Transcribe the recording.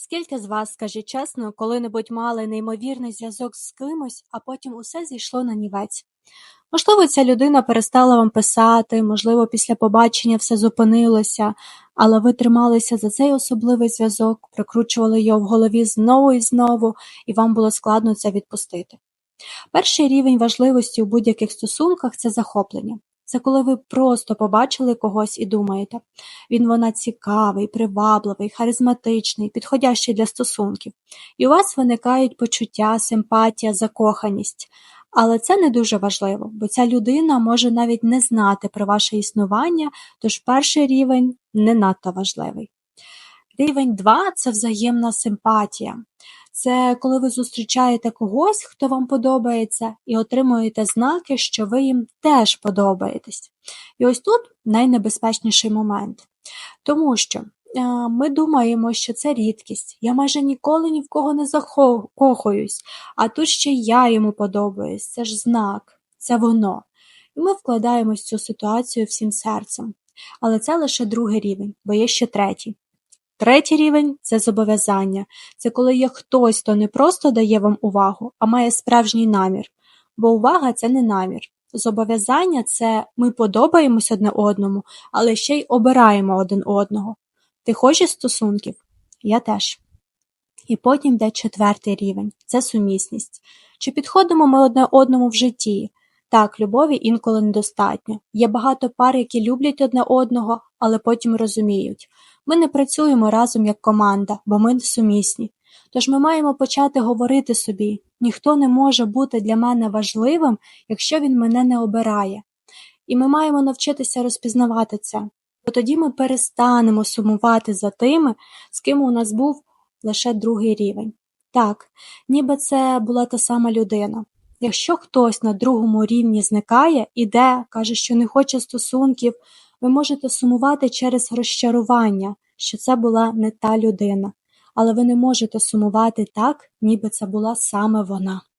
Скільки з вас, скажіть чесно, коли-небудь мали неймовірний зв'язок з кимось, а потім усе зійшло нанівець? Можливо, ця людина перестала вам писати, можливо, після побачення все зупинилося, але ви трималися за цей особливий зв'язок, прикручували його в голові знову і знову, і вам було складно це відпустити. Перший рівень важливості у будь-яких стосунках це захоплення. Це коли ви просто побачили когось і думаєте, він вона цікавий, привабливий, харизматичний, підходящий для стосунків. І у вас виникають почуття, симпатія, закоханість. Але це не дуже важливо, бо ця людина може навіть не знати про ваше існування, тож перший рівень не надто важливий. Рівень 2 – це взаємна симпатія. Це коли ви зустрічаєте когось, хто вам подобається, і отримуєте знаки, що ви їм теж подобаєтесь. І ось тут найнебезпечніший момент. Тому що е, ми думаємо, що це рідкість. Я майже ніколи ні в кого не закохуюсь, а тут ще я йому подобаюсь. Це ж знак, це воно. І ми вкладаємось в цю ситуацію всім серцем. Але це лише другий рівень, бо є ще третій. Третій рівень це зобов'язання. Це коли є хтось, хто не просто дає вам увагу, а має справжній намір. Бо увага це не намір. Зобов'язання це ми подобаємось одне одному, але ще й обираємо один одного. Ти хочеш стосунків? Я теж. І потім йде четвертий рівень це сумісність. Чи підходимо ми одне одному в житті? Так, любові інколи недостатньо. Є багато пар, які люблять одне одного, але потім розуміють. Ми не працюємо разом як команда, бо ми сумісні. Тож ми маємо почати говорити собі ніхто не може бути для мене важливим, якщо він мене не обирає. І ми маємо навчитися розпізнавати це, бо тоді ми перестанемо сумувати за тими, з ким у нас був лише другий рівень. Так, ніби це була та сама людина. Якщо хтось на другому рівні зникає, іде, каже, що не хоче стосунків, ви можете сумувати через розчарування, що це була не та людина, але ви не можете сумувати так, ніби це була саме вона.